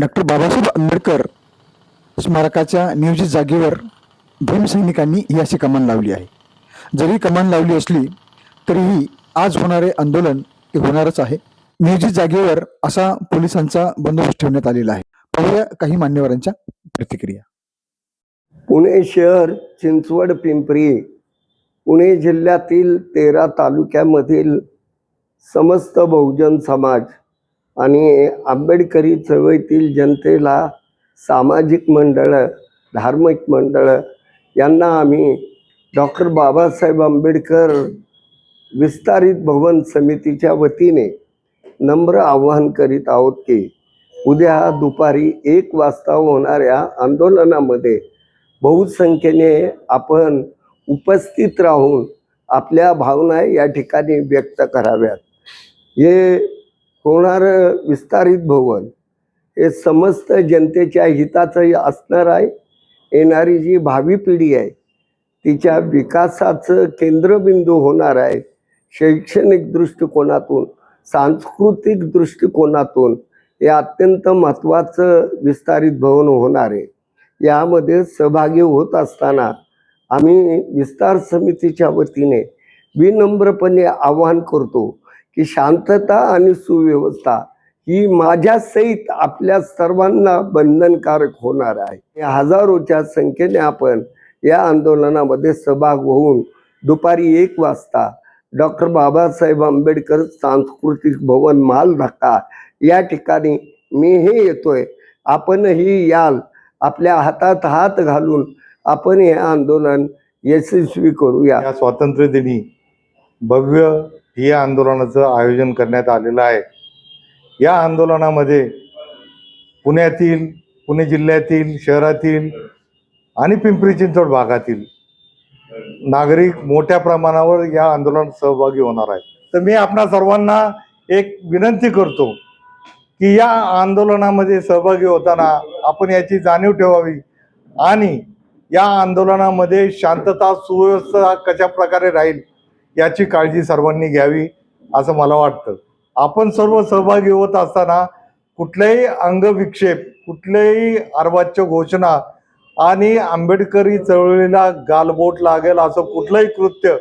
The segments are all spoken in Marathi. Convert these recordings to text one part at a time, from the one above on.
डॉक्टर बाबासाहेब आंबेडकर स्मारकाच्या नियोजित जागेवर भीमसैनिकांनी ही अशी कमान लावली आहे. जरी कमान लावली असली तरीही आज होणारे आंदोलन हे होणारच आहे. नियोजित जागेवर असा पोलिसांचा बंदोबस्त ठेवण्यात आलेला आहे. पाहूया काही मान्यवरांच्या प्रतिक्रिया. पुणे शहर चिंचवड पिंपरी पुणे जिल्ह्यातील तेरा तालुक्यामधील समस्त बहुजन समाज आणि आंबेडकरी चळवळीतील जनतेला सामाजिक मंडळं धार्मिक मंडळं यांना आम्ही डॉक्टर बाबासाहेब आंबेडकर विस्तारित भवन समितीच्या वतीने नम्र आवाहन करीत आहोत की उद्या दुपारी एक वाजता होणाऱ्या आंदोलनामध्ये बहुसंख्येने आपण उपस्थित राहून आपल्या भावना या ठिकाणी व्यक्त कराव्यात. हे होणारं विस्तारित भवन. हे समस्त जनतेच्या हिताचं असणार आहे. येणारी जी भावी पिढी आहे तिच्या विकासाचं केंद्रबिंदू होणार आहे. शैक्षणिक दृष्टिकोनातून सांस्कृतिक दृष्टिकोनातून हे अत्यंत महत्त्वाचं विस्तारित भवन होणार आहे. यामध्ये सहभागी होत असताना आम्ही विस्तार समितीच्या वतीने विनम्रपणे आवाहन करतो की शांतता आणि सुव्यवस्था ही माझ्या सहित आपल्या सर्वांना बंधनकारक होणार आहे. हजारोच्या संख्येने आपण या आंदोलनामध्ये सहभाग होऊन दुपारी एक वाजता डॉक्टर बाबासाहेब आंबेडकर सांस्कृतिक भवन माल धक्का या ठिकाणी मी हे येतोय. आपणही याल. आपल्या हातात हात घालून आपण हे आंदोलन यशस्वी करूया. या स्वातंत्र्य दिनी भव्य या आंदोलनाचं आयोजन करण्यात आलेलं आहे. या आंदोलनामध्ये पुण्यातील पुणे जिल्ह्यातील शहरातील आणि पिंपरी चिंचवड भागातील नागरिक मोठ्या प्रमाणावर या आंदोलनात सहभागी होणार आहेत. तर मी आपणा सर्वांना एक विनंती करतो की या आंदोलनामध्ये सहभागी होताना आपण याची जाणीव ठेवावी आणि या आंदोलनामध्ये शांतता सुव्यवस्था कशा प्रकारे राहील याची काळजी सर्वांनी घ्यावी असं मला वाटतं. आपण सर्व सहभागी होत असताना कुठल्याही अंगविक्षेप कुठल्याही अर्वाच्य घोषणा आणि आंबेडकरी चळवळीला गालबोट लागेल असं कुठलंही कृत्य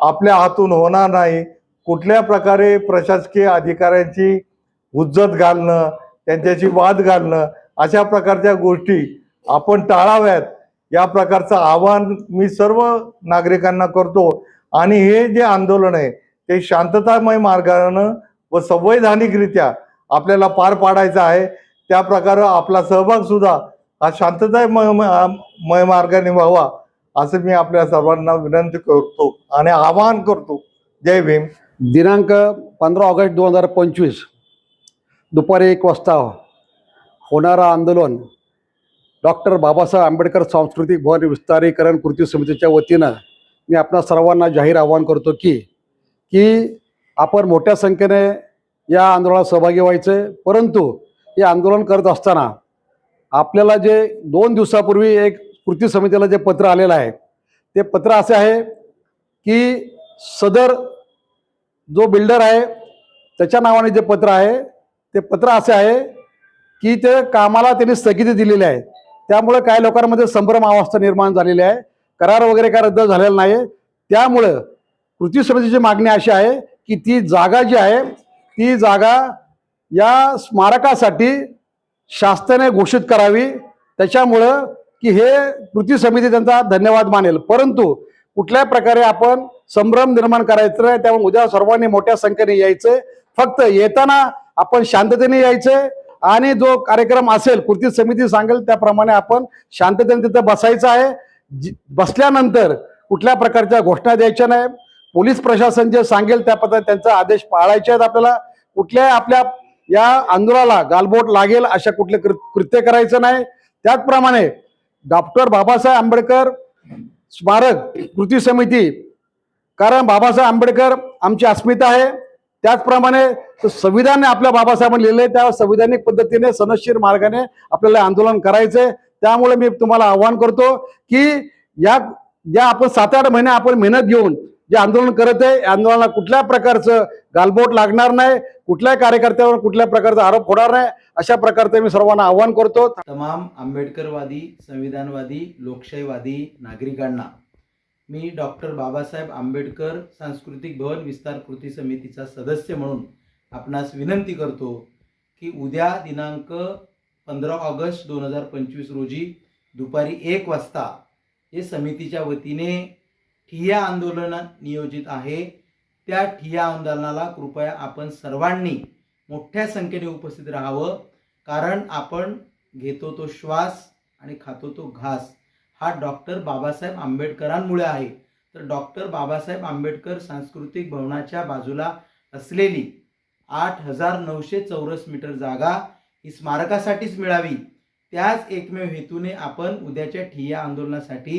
आपल्या हातून होणार नाही. कुठल्या प्रकारे प्रशासकीय अधिकाऱ्यांची हुज्जत घालणं त्यांच्याशी वाद घालणं अशा प्रकारच्या गोष्टी आपण टाळाव्यात. या प्रकारचं आवाहन मी सर्व नागरिकांना करतो. आणि हे जे आंदोलन आहे ते शांततामय मार्गानं व संवैधानिकरित्या आपल्याला पार पाडायचं आहे. त्या प्रकारे आपला सहभाग सुद्धा हा शांततामय मय मार्गाने व्हावा असं मी आपल्या सर्वांना विनंती करतो आणि आवाहन करतो. जय भीम. दिनांक पंधरा ऑगस्ट दोन हजार पंचवीस दुपारी एक वाजता होणारं आंदोलन डॉक्टर बाबासाहेब आंबेडकर सांस्कृतिक भवन विस्तारीकरण कृती समितीच्या वतीनं मी आपणा सर्वांना जाहीर आवाहन करतो की की आपण मोठ्या संख्येने या आंदोलनात सहभागी व्हायचे. परंतु हे आंदोलन करत असताना आपल्याला जे दोन दिवसापूर्वी एक कृती समितीला जे पत्र आलेलं आहे ते पत्र असे आहे की सदर जो बिल्डर आहे त्याच्या नावाने जे पत्र आहे ते पत्र असे आहे की ते कामाला त्यांनी स्थगिती दिलेली आहे. त्यामुळे काही लोकांमध्ये संभ्रम अवस्था निर्माण झालेली आहे. करार वगैरे काय रद्द झालेला नाही त्यामुळं कृती समितीची मागणी अशी आहे की ती जागा जी आहे ती जागा या स्मारकासाठी शासनाने घोषित करावी. त्याच्यामुळं की हे कृती समिती त्यांचा धन्यवाद मानेल. परंतु कुठल्या प्रकारे आपण संभ्रम निर्माण करायचं नाही त्यामुळे उद्या सर्वांनी मोठ्या संख्येने यायचं फक्त येताना आपण शांततेने यायचं आणि जो कार्यक्रम असेल कृती समिती सांगेल त्याप्रमाणे आपण शांततेने तिथं बसायचं आहे. जी- बसल्यानंतर कुठल्या प्रकारच्या घोषणा द्यायच्या नाही. पोलीस प्रशासन जे सांगेल त्या पद्धतीने त्यांचा आदेश पाळायचे आहेत आपल्याला. कुठल्याही आपल्या या आंदोलनाला गालबोट लागेल अशा कुठले कृ- कृत्य करायचं नाही. त्याचप्रमाणे डॉक्टर बाबासाहेब आंबेडकर स्मारक कृती समिती. कारण बाबासाहेब आंबेडकर आमची अस्मिता आहे. त्याचप्रमाणे संविधान आपल्या बाबासाहेबांनी लिहिलंय. त्या संविधानिक पद्धतीने सनशीर मार्गाने आपल्याला आंदोलन करायचंय. त्यामुळे मी तुम्हाला आव्हान करतो की या ज्या आपण सात आठ महिने आपण मेहनत घेऊन जे आंदोलन करत आहे आंदोलनाला कुठल्या प्रकारचं गालबोट लागणार नाही कुठल्याही कार्यकर्त्यावर कुठल्या प्रकारचा आरोप होणार नाही अशा प्रकारचं मी सर्वांना आव्हान करतो. तमाम आंबेडकरवादी संविधानवादी लोकशाहीवादी नागरिकांना मी डॉक्टर बाबासाहेब आंबेडकर सांस्कृतिक भवन विस्तार कृती समितीचा सदस्य म्हणून आपणास विनंती करतो की उद्या दिनांक पंधरा ऑगस्ट दोन हजार पंचवीस रोजी दुपारी एक वाजता हे समितीच्या वतीने ठिय्या आंदोलन नियोजित आहे. त्या ठिय्या आंदोलनाला कृपया आपण सर्वांनी मोठ्या संख्येने उपस्थित राहावं कारण आपण घेतो तो श्वास आणि खातो तो घास. हा डॉक्टर बाबासाहेब आंबेडकरांमुळे आहे. तर डॉक्टर बाबासाहेब आंबेडकर सांस्कृतिक भवनाच्या बाजूला असलेली आठ हजार नऊशे चौरस मीटर जागा ही स्मारकासाठीच मिळावी. त्याच एकमेव हेतूने आपण उद्याच्या ठिय्या आंदोलनासाठी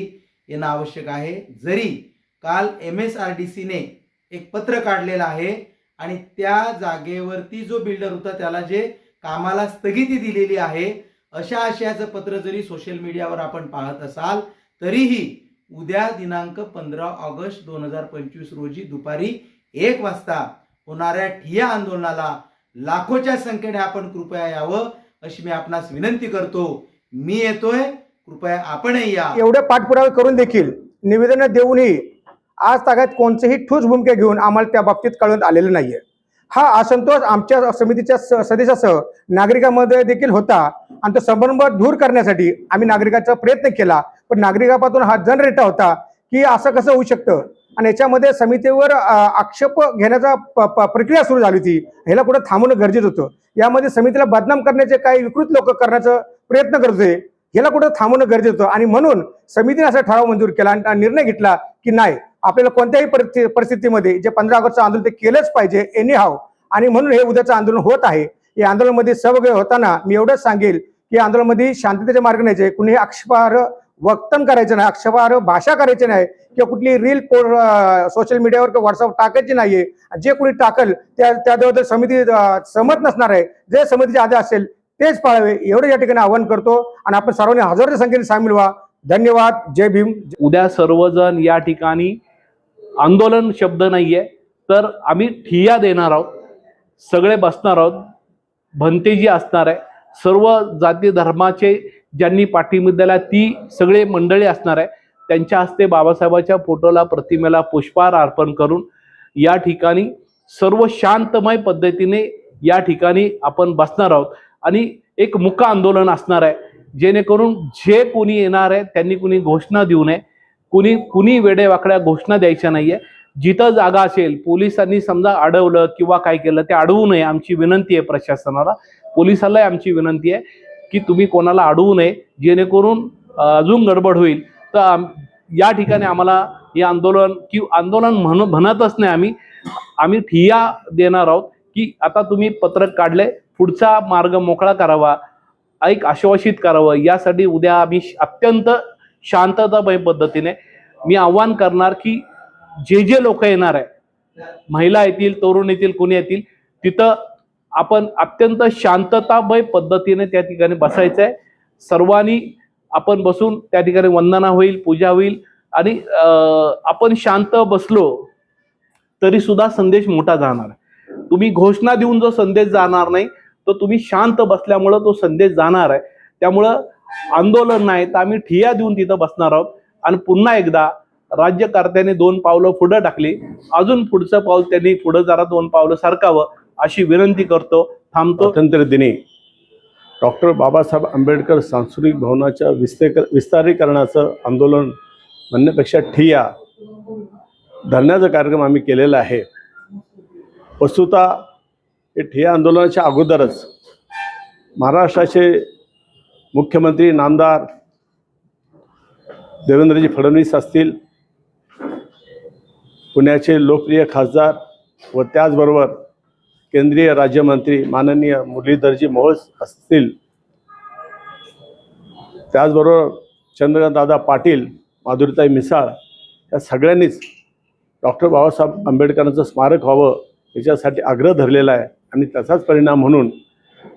येणं आवश्यक आहे. जरी काल एम एस आर डी सीने एक पत्र काढलेलं आहे आणि त्या जागेवरती जो बिल्डर होता त्याला जे कामाला स्थगिती दिलेली आहे अशा आशयाचं पत्र जरी सोशल मीडियावर आपण पाहत असाल तरीही उद्या दिनांक पंधरा ऑगस्ट दोन हजार पंचवीस रोजी दुपारी एक वाजता होणाऱ्या ठिय्या आंदोलनाला लाखोच्या संख्येने आपण कृपया यावं अशी मी आपणास विनंती करतो. मी येतोय. कृपया आपणही या. एवढे पाठपुरावे करून देखील निवेदन देऊनही आज तागात कोणतेही ठोस भूमिका घेऊन आम्हाला त्या बाबतीत कळवण्यात आलेलं नाहीये. हा असंतोष आमच्या समितीच्या सदस्यासह नागरिकांमध्ये देखील होता. आणि तो संभ्रम दूर करण्यासाठी आम्ही नागरिकाचा प्रयत्न केला. पण नागरिकापासून हा जनरेटा होता की असं कसं होऊ शकतं? आणि याच्यामध्ये समितीवर आक्षेप घेण्याचा प- प- प्रक्रिया सुरू झाली होती. ह्याला कुठं थांबवणं गरजेचं होतं. यामध्ये समितीला बदनाम करण्याचे काही विकृत लोक करण्याचा प्रयत्न करत होते. ह्याला कुठं थांबवणं गरजेचं होतं? आणि म्हणून समितीने असा ठराव मंजूर केला आणि निर्णय घेतला की नाही आपल्याला कोणत्याही परिस्थिती परिस्थितीमध्ये जे पंधरा ऑगस्टचं आंदोलन ते केलंच पाहिजे एनी हाव आणि म्हणून हे उद्याचं आंदोलन होत आहे. या आंदोलनामध्ये सहभागी होताना मी एवढंच सांगेल की आंदोलनामध्ये शांततेचे मार्ग न्यायचे. कुणी आक्षेपार्ह वक्तन करायचं नाही आक्षेपार्ह भाषा करायची नाही. किंवा कुठली रील सोशल मीडियावर किंवा व्हॉट्सअप टाकायची नाहीये. जे कुणी टाकल त्या त्याबद्दल समिती अं, सहमत नसणार आहे. जे समितीचे आदेश असेल तेच पाळावे. एवढं या ठिकाणी आवाहन करतो आणि आपण सर्वांनी हजारोच्या संख्येने सामील व्हा. धन्यवाद. जय भीम. उद्या सर्वजण या ठिकाणी आंदोलन शब्द नाहीये. तर आम्ही ठिय्या देणार आहोत. सगळे बसणार आहोत. भंतेजी असणार आहे. सर्व जाती धर्माचे ज्यांनी पाठिंबा दिला ती सगळे मंडळी असणार आहे. त्यांच्या हस्ते बाबासाहेबाच्या फोटोला प्रतिमेला पुष्पहार अर्पण करून या ठिकाणी सर्व शांतमय पद्धतीने या ठिकाणी आपण बसणार आहोत. आणि एक मुक आंदोलन असणार आहे. जेणेकरून जे कोणी येणार आहे त्यांनी कुणी घोषणा देऊ नये. कुणी कुणी वेडेवाकड्या घोषणा द्यायच्या नाहीये. जिथं जागा असेल पोलिसांनी समजा अडवलं किंवा काय केलं ते अडवू नये आमची विनंती आहे प्रशासनाला. पोलिसालाही आमची विनंती आहे की तुम्ही कोणाला अडवू नये. जेणेकरून अजून गडबड होईल. तर आम- या ठिकाणी आम्हाला हे आंदोलन कि आंदोलन म्हण म्हणतच नाही आम्ही. आम्ही ठिया देणार आहोत की आता तुम्ही पत्रक काढले पुढचा मार्ग मोकळा करावा ऐक आश्वासित करावं. यासाठी उद्या आम्ही श- अत्यंत शांततामय पद्धतीने मी आव्हान करणार की जे जे लोक येणार आहे महिला येतील तरुण येतील कोणी येतील तिथं आपण अत्यंत शांततामय पद्धतीने त्या ठिकाणी बसायचं आहे सर्वांनी आपण बसून त्या ठिकाणी वंदना होईल पूजा होईल आणि आपण शांत बसलो तरी सुद्धा संदेश मोठा जाणार. तुम्ही घोषणा देऊन जो संदेश जाणार नाही तो तुम्ही शांत बसल्यामुळं तो संदेश जाणार आहे. त्यामुळं आंदोलन नाही तर आम्ही ठिया देऊन तिथं बसणार आहोत. आणि पुन्हा एकदा राज्यकर्त्यांनी दोन पावलं पुढं टाकली. अजून पुढचं पाऊल त्यांनी पुढं जरा दोन पावलं सरकावं अशी विनंती करतो. थांबतो. स्वातंत्र्य दिनी डॉक्टर बाबासाहेब आंबेडकर सांस्कृतिक भवनाच्या विस्ते विस्तारीकरणाचं आंदोलन म्हणण्यापेक्षा ठिया धरण्याचा कार्यक्रम आम्ही केलेला आहे. वस्तुता हे ठिया आंदोलनाच्या अगोदरच महाराष्ट्राचे मुख्यमंत्री नामदार देवेंद्रजी फडणवीस असतील पुण्याचे लोकप्रिय खासदार व त्याचबरोबर केंद्रीय राज्यमंत्री माननीय मुरलीधरजी मोहोळ असतील. त्याचबरोबर चंद्रकांतदादा पाटील माधुरीताई मिसाळ या सगळ्यांनीच डॉक्टर बाबासाहेब आंबेडकरांचं स्मारक व्हावं याच्यासाठी आग्रह धरलेला आहे आणि त्याचाच परिणाम म्हणून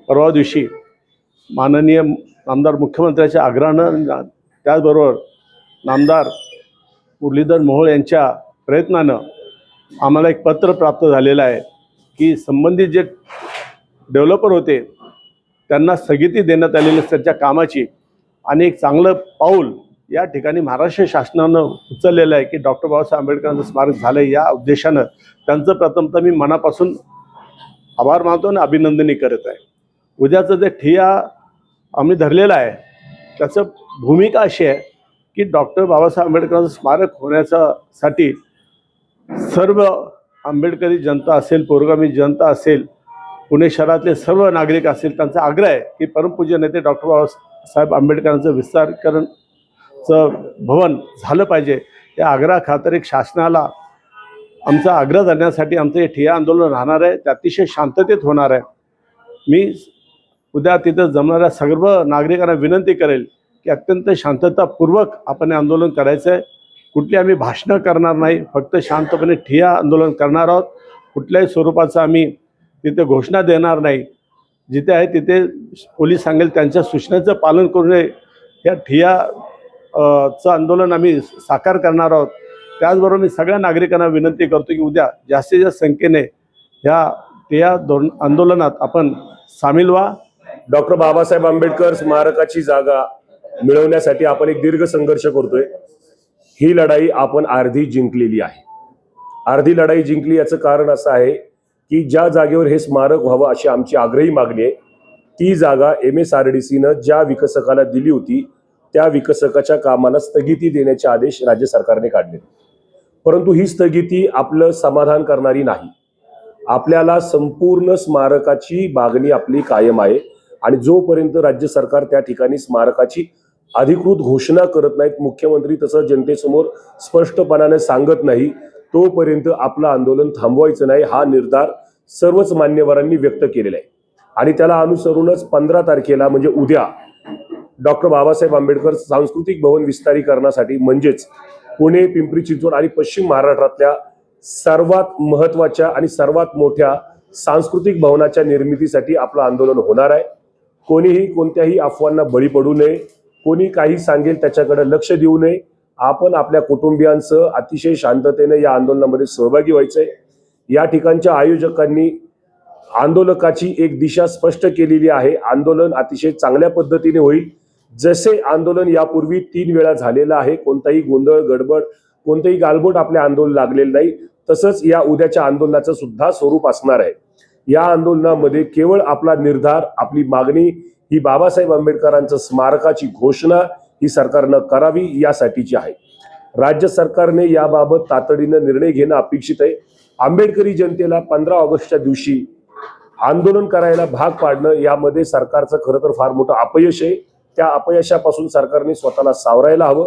परवा दिवशी माननीय नामदार मुख्यमंत्र्याच्या आग्रहानं त्याचबरोबर नामदार मुरलीधर मोहोळ यांच्या प्रयत्नानं आम्हाला एक पत्र प्राप्त झालेलं आहे. की संबंधित जे डेव्हलपर होते त्यांना स्थगिती देण्यात आलेली त्यांच्या कामाची. आणि एक चांगलं पाऊल या ठिकाणी महाराष्ट्र शासनानं उचललेलं आहे की डॉक्टर बाबासाहेब आंबेडकरांचं स्मारक झालं या उद्देशानं. त्यांचं प्रथमतः मी मनापासून आभार मानतो आणि अभिनंदनही करत आहे. उद्याचं जे ठिया आम्ही धरलेलं आहे त्याचं भूमिका अशी आहे की डॉक्टर बाबासाहेब आंबेडकरांचं स्मारक होण्याचा साठी सर्व आंबेडकरी जनता असेल पौरगामी जनता असेल पुणे शहरातले सर्व नागरिक असेल त्यांचा आग्रह आहे की परमपूज्य नेते डॉक्टर बाबासाहेब आंबेडकरांचं विस्तारकरणचं भवन झालं पाहिजे. या आग्रहाखातर एक शासनाला आमचा आग्रह धरण्यासाठी आमचं हे ठिया आंदोलन राहणार आहे. ते अतिशय शांततेत होणार आहे. मी उद्या तिथं जमणाऱ्या सर्व नागरिकांना विनंती करेल की अत्यंत शांततापूर्वक आपण हे आंदोलन करायचं आहे. कुठली आम्ही भाषणं करणार नाही फक्त शांतपणे ठिया आंदोलन करणार आहोत. कुठल्याही स्वरूपाचं आम्ही तिथे घोषणा देणार नाही. जिथे आहे तिथे पोलीस सांगेल त्यांच्या सूचनेचं पालन करू नये. या ठिया चं आंदोलन आम्ही साकार करणार आहोत. त्याचबरोबर मी सगळ्या नागरिकांना विनंती करतो की उद्या जास्तीत जास्त संख्येने ह्या ठिया धोरण आंदोलनात आपण सामील व्हा. डॉक्टर बाबासाहेब आंबेडकर स्मारकाची जागा मिळवण्यासाठी आपण एक दीर्घ संघर्ष करतोय. ही लढाई आपण अर्धी जिंकलेली आहे. अर्धी लढाई जिंकली याचं कारण असं आहे की ज्या जागेवर हे स्मारक व्हावं अशी आमची आग्रही मागणी आहे ती जागा एम एस आर डी सीनं ज्या विकसकाला दिली होती त्या विकसकाच्या कामाला स्थगिती देण्याचे आदेश राज्य सरकारने काढले. परंतु ही स्थगिती आपलं समाधान करणारी नाही. आपल्याला संपूर्ण स्मारकाची मागणी आपली कायम आहे आणि जोपर्यंत राज्य सरकार त्या ठिकाणी स्मारकाची अधिकृत घोषणा करत नाहीत. मुख्यमंत्री तसं जनतेसमोर स्पष्टपणाने सांगत नाही. तोपर्यंत आपलं आंदोलन थांबवायचं नाही हा निर्धार सर्वच मान्यवरांनी व्यक्त केलेला आहे. आणि त्याला अनुसरूनच पंधरा तारखेला म्हणजे उद्या डॉक्टर बाबासाहेब आंबेडकर सांस्कृतिक भवन विस्तारीकरणासाठी म्हणजेच पुणे पिंपरी चिंचवड आणि पश्चिम महाराष्ट्रातल्या सर्वात महत्त्वाच्या आणि सर्वात मोठ्या सांस्कृतिक भवनाच्या निर्मितीसाठी आपलं आंदोलन होणार आहे. कोणीही कोणत्याही अफवांना बळी पडू नये. कोणी काही सांगेल त्याच्याकडे लक्ष देऊ नये. आपण आपल्या कुटुंबियांसह अतिशय शांततेने या आंदोलनामध्ये सहभागी व्हायचंय. या ठिकाणच्या आयोजकांनी आंदोलकाची एक दिशा स्पष्ट केलेली आहे. आंदोलन अतिशय चांगल्या पद्धतीने होईल. जसे आंदोलन यापूर्वी तीन वेळा झालेलं आहे कोणताही गोंधळ गडबड कोणतंही गालबोट आपल्या आंदोलन लागलेलं नाही तसंच या उद्याच्या आंदोलनाचं सुद्धा स्वरूप असणार आहे. या आंदोलनामध्ये केवळ आपला निर्धार आपली मागणी ही बाबासाहेब आंबेडकरांचं स्मारकाची घोषणा ही सरकारनं करावी यासाठीची आहे. राज्य सरकारने याबाबत तातडीनं निर्णय घेणं अपेक्षित आहे. आंबेडकरी जनतेला पंधरा ऑगस्टच्या दिवशी आंदोलन करायला भाग पाडणं यामध्ये सरकारचं खरं तर फार मोठं अपयश आहे. त्या अपयशापासून सरकारने स्वतःला सावरायला हवं.